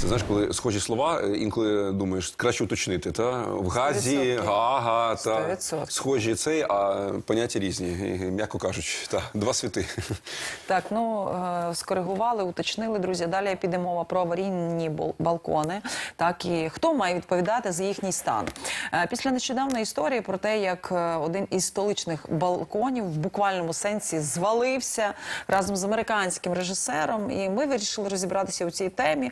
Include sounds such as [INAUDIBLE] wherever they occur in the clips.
Ти знаєш, коли схожі слова, е, інколи думаєш, краще уточнити. Та? В газі, 100%. гага, та 100%. схожі цей, а поняття різні, і, і, м'яко кажучи, та, два світи. [LAUGHS] Так, ну е, скоригували, уточнили, друзі. Далі піде мова про аварійні балкони. Так і хто має відповідати за їхній стан. Е, Після нещодавної історії про те, як е, один із столичних балконів в буквальному сенсі звалився разом з американським режисером, і ми вирішили розібратися у цій темі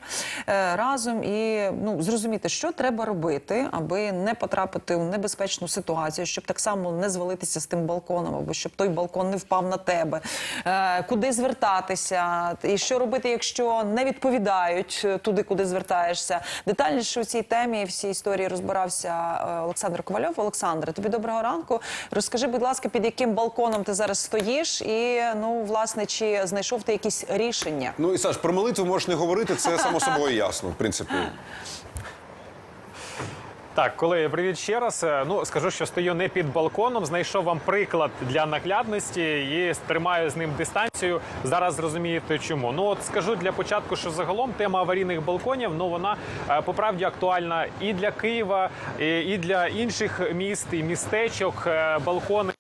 е, разом і ну зрозуміти, що треба робити, аби не потрапити в небезпечну ситуацію, щоб так само не звалитися з тим балконом, або щоб той балкон не впав на тебе. Е, куди звертатися, і що робити, якщо не відповідають е, туди, куди звертаєшся. Детальніше у цій темі всій історії розбирався е, Олександр Ковальов. Олександре, тобі доброго ранку. Розкажи, будь ласка, під яким балконом ти зараз стоїш, і ну власне чи знайшов ти якісь рішення? Ну і Саш, про молитву можеш не говорити, це само собою ясно, в принципі. Так, колеги, привіт ще раз. Е, Ну скажу, що стою не під балконом. Знайшов вам приклад для наглядності і тримаю з ним дистанцію. Зараз зрозумієте, чому. Ну от скажу для початку, що загалом тема аварійних балконів ну вона е, по правді актуальна і для Києва, і, для інших міст і містечок. Е, Балкони.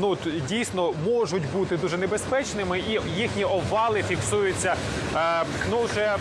Ну дійсно можуть бути дуже небезпечними, і їхні овали фіксуються ну вже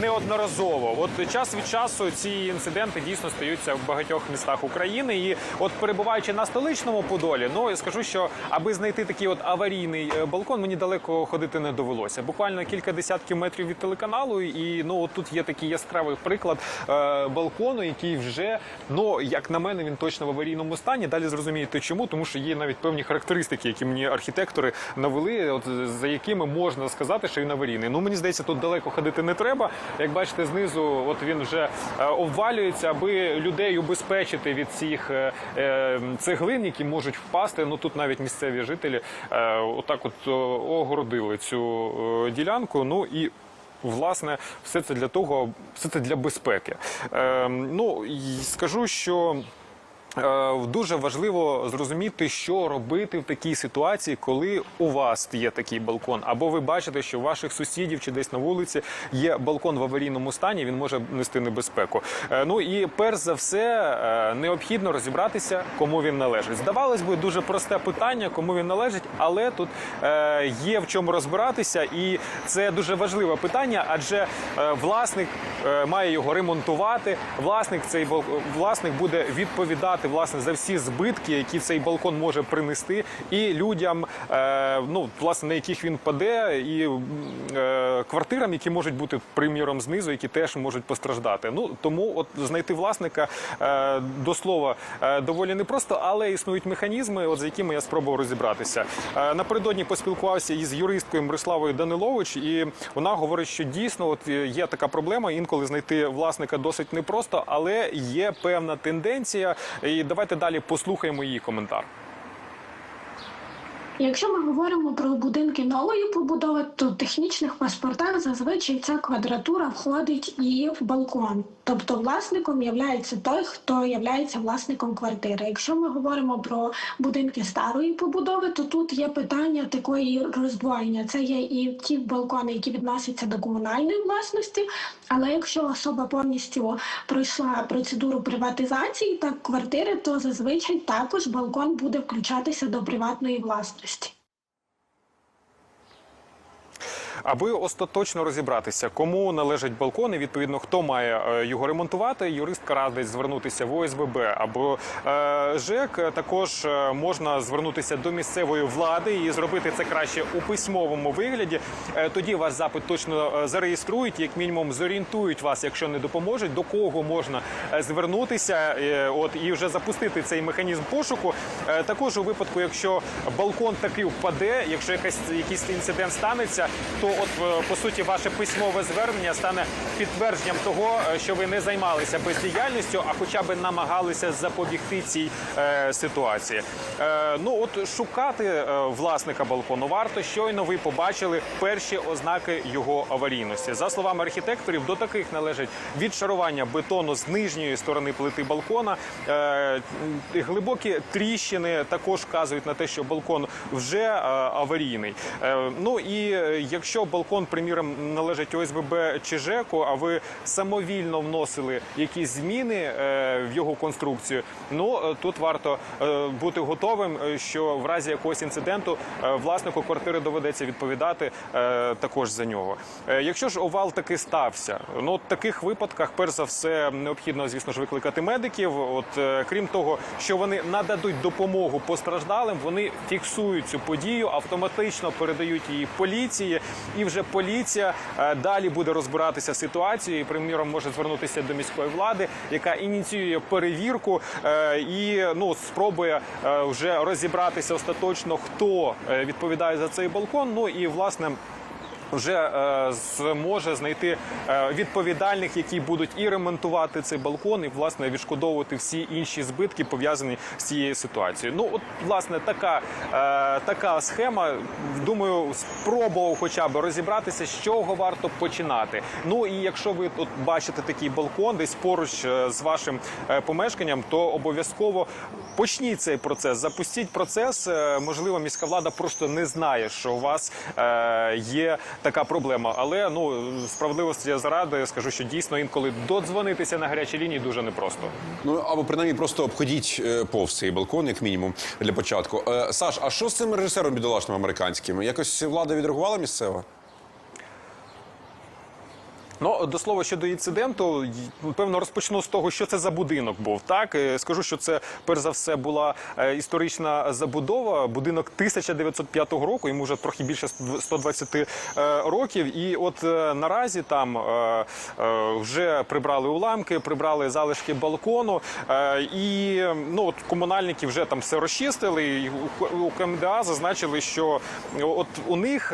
неодноразово. От час від часу ці інциденти дійсно стаються в багатьох містах України. І от перебуваючи на столичному Подолі, ну я скажу, що аби знайти такий от аварійний е, балкон, мені далеко ходити не довелося. Буквально кілька десятків метрів від телеканалу, і ну тут є такий яскравий приклад е, балкону, який вже ну як на мене, він точно в аварійному стані. Далі зрозумієте, чому, тому що є навіть певні характеристики, які мені архітектори навели, от за якими можна сказати, що він аварійний. Ну мені здається, тут далеко ходити не треба. Як бачите, знизу, от він вже е, обвалюється, аби людей убезпечити від цих е, е, цеглин, які можуть впасти. Ну тут навіть місцеві жителі отак, от огородили цю ділянку. Ну і Власне, все це для того, все це для безпеки. Е, ну скажу, що. Е, Дуже важливо зрозуміти, що робити в такій ситуації, коли у вас є такий балкон, або ви бачите, що у ваших сусідів чи десь на вулиці є балкон в аварійному стані, він може нести небезпеку. Е, Ну і перш за все е, необхідно розібратися, кому він належить. Здавалось би, дуже просте питання, кому він належить, але тут є в чому розбиратися, і це дуже важливе питання, адже власник має його ремонтувати. Власник цей власник буде відповідати власне за всі збитки, які цей балкон може принести, і людям, е, ну власне на яких він паде, і е, квартирам, які можуть бути приміром знизу, які теж можуть постраждати. Ну тому, от знайти власника е, до слова доволі непросто, але існують механізми, от з якими я спробував розібратися. Напередодні поспілкувався із юристкою Мирославою Данилович, і вона говорить, що дійсно от є така проблема. Інколи знайти власника досить непросто, але є певна тенденція. І давайте далі послухаємо її коментар. Якщо ми говоримо про будинки нової побудови, то в технічних паспортах зазвичай ця квадратура входить і в балкон. Тобто власником є той, хто є власником квартири. Якщо ми говоримо про будинки старої побудови, то тут є питання такої роздвоєння. Це є і ті балкони, які відносяться до комунальної власності. Але якщо особа повністю пройшла процедуру приватизації та квартири, то зазвичай також балкон буде включатися до приватної власності області. Аби остаточно розібратися, кому належать балкони, відповідно, хто має е, його ремонтувати, юристка радить звернутися в ОСББ або е, ЖЕК. Також е, можна звернутися до місцевої влади і зробити це краще у письмовому вигляді. Тоді ваш запит точно зареєструють, як мінімум зорієнтують вас, якщо не допоможуть, до кого можна звернутися, от і вже запустити цей механізм пошуку. Також у випадку, якщо балкон таки впаде, якщо якась якийсь інцидент станеться, то от е, по суті ваше письмове звернення стане підтвердженням того, е, що ви не займалися бездіяльністю, а хоча б намагалися запобігти цій е, ситуації. Е, ну от шукати е, власника балкону варто. Щойно ви побачили перші ознаки його аварійності. За словами архітекторів, до таких належить відшарування бетону з нижньої сторони плити балкона. Е, глибокі тріщини також вказують на те, що балкон вже е, аварійний. Е, ну і е, балкон, приміром, належить ОСББ чи ЖЕКу, а ви самовільно вносили якісь зміни е, в його конструкцію, ну е, тут варто е, бути готовим, що в разі якогось інциденту власнику квартири доведеться відповідати також за нього. Якщо ж овал таки стався, ну в таких випадках, перш за все, необхідно, звісно ж, викликати медиків. От крім того, що вони нададуть допомогу постраждалим, вони фіксують цю подію, автоматично передають її поліції, і вже поліція е, далі буде розбиратися ситуацією. І, приміром, може звернутися до міської влади, яка ініціює перевірку е, і ну спробує е, вже розібратися остаточно, хто відповідає за цей балкон. Ну і власне вже е, зможе знайти е, відповідальних, які будуть і ремонтувати цей балкон, і власне відшкодовувати всі інші збитки пов'язані з цією ситуацією. Ну от власне така, е, така схема. Думаю, спробував хоча б розібратися, з чого варто починати. Ну і якщо ви тут бачите такий балкон, десь поруч з вашим помешканням, то обов'язково почніть цей процес, запустіть процес. Можливо, міська влада просто не знає, що у вас є така проблема. Але ну справедливості заради скажу, що дійсно інколи додзвонитися на гарячій лінії дуже непросто. Ну або принаймні просто обходіть е, повз цей балкон, як мінімум, для початку. Е, Саш, а що з цим режисером бідолашним американським? Якось влада відреагувала місцева? Ну, до слова щодо інциденту, напевно, розпочну з того, що це за будинок був. Так Е, скажу, що це перш за все була е, історична забудова, будинок 1905 року. Йому вже трохи більше 120 е, років. І от наразі там вже прибрали уламки, прибрали залишки балкону. І ну от комунальники вже там все розчистили. І у- КМДА зазначили, що от у них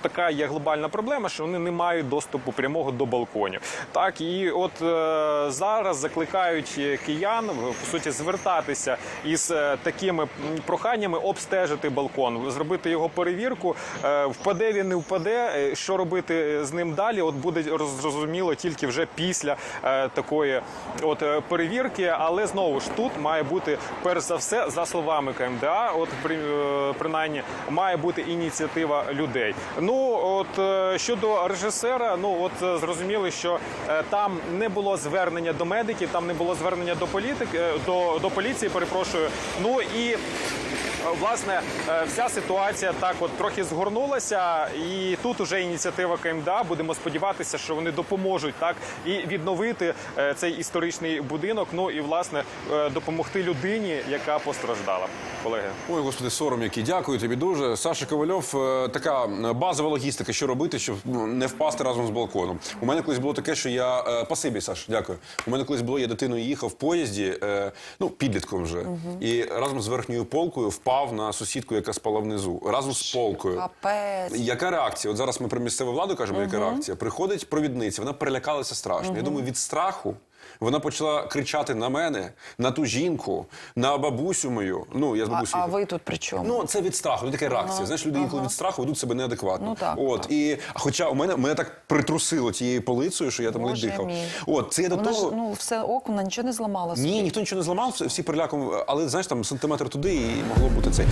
така є глобальна проблема, що вони не мають доступу прямого до балконів. Так і от е, зараз закликають е, киян по суті звертатися із е, такими проханнями обстежити балкон, зробити його перевірку. Впаде він, не впаде. Що робити з ним далі? От буде зрозуміло тільки вже після такої от перевірки. Але знову ж тут має бути перш за все, за словами КМДА, от при, принаймні має бути ініціатива людей. Ну от щодо режисера, ну от зрозуміли, що е, там не було звернення до медиків, там не було звернення до політик, е, до, до поліції. Перепрошую. Ну і Власне, е, вся ситуація так от трохи згорнулася, і тут уже ініціатива КМДА. Будемо сподіватися, що вони допоможуть так і відновити е, цей історичний будинок. Ну і власне е, допомогти людині, яка постраждала. Колеги. Ой, господи, сором який. Дякую тобі дуже. Саша Ковальов, е, така е, базова логістика, що робити, щоб ну, не впасти разом з балконом. У мене колись було таке, що я е, пасибі, Саш, дякую. У мене колись було, я дитиною їхав в поїзді, е, ну підлітком вже, і разом з верхньою полкою впав на сусідку, яка спала внизу, разом з полкою. Капець. Яка реакція? От зараз ми про місцеву владу кажемо, яка реакція. Приходить провідниця, вона перелякалася страшно. Я думаю, від страху. Вона почала кричати на мене, на ту жінку, на бабусю мою. Ну я з А, а ви тут при чому? Ну, це від страху, така реакція. Знаєш, люди інколи від страху ведуть себе неадекватно. Ну, так, От так. і хоча у мене мене так притрусило тією полицею, що я там ледь дихав. мій. От це я до Вона того. ж ну все око, вона нічого не зламала. собі. Ні, ніхто нічого не зламав, всі переляком, але знаєш, там сантиметр туди і могло бути цей.